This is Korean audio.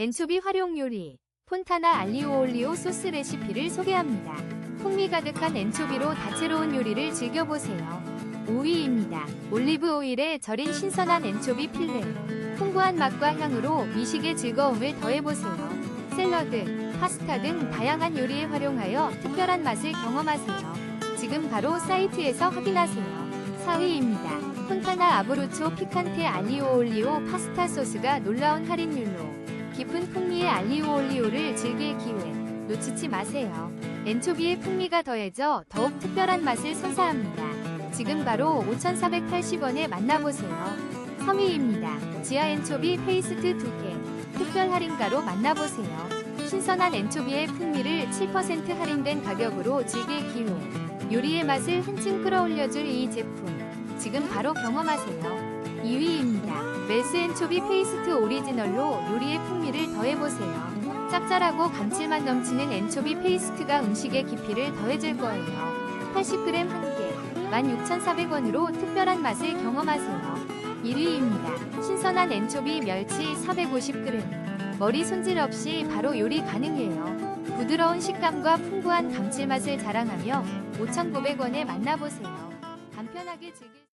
엔초비 활용 요리, 폰타나 알리오 올리오 소스 레시피를 소개합니다. 풍미 가득한 엔초비로 다채로운 요리를 즐겨보세요. 5위입니다. 올리브 오일에 절인 신선한 엔초비 필레. 풍부한 맛과 향으로 미식의 즐거움을 더해보세요. 샐러드, 파스타 등 다양한 요리에 활용하여 특별한 맛을 경험하세요. 지금 바로 사이트에서 확인하세요. 4위입니다. 폰타나 아브루초 피칸테 알리오 올리오 파스타 소스가 놀라운 할인율로 알리오 올리오를 즐길 기회 놓치지 마세요. 엔초비의 풍미가 더해져 더욱 특별한 맛을 선사합니다. 지금 바로 5,480원에 만나보세요. 3위입니다. 지아 엔초비 페이스트 2개 특별 할인가로 만나보세요. 신선한 엔초비의 풍미를 7% 할인된 가격으로 즐길 기회 요리의 맛을 한층 끌어올려줄 이 제품 지금 바로 경험하세요. 2위입니다. 멜스 엔초비 페이스트 오리지널로 요리의 풍미를 더 해보세요. 짭짤하고 감칠맛 넘치는 엔초비 페이스트가 음식의 깊이를 더해줄 거예요. 80g 한 개, 16,400원으로 특별한 맛을 경험하세요. 1위입니다. 신선한 엔초비 멸치 450g. 머리 손질 없이 바로 요리 가능해요. 부드러운 식감과 풍부한 감칠맛을 자랑하며 5,900원에 만나보세요. 간편하게 즐길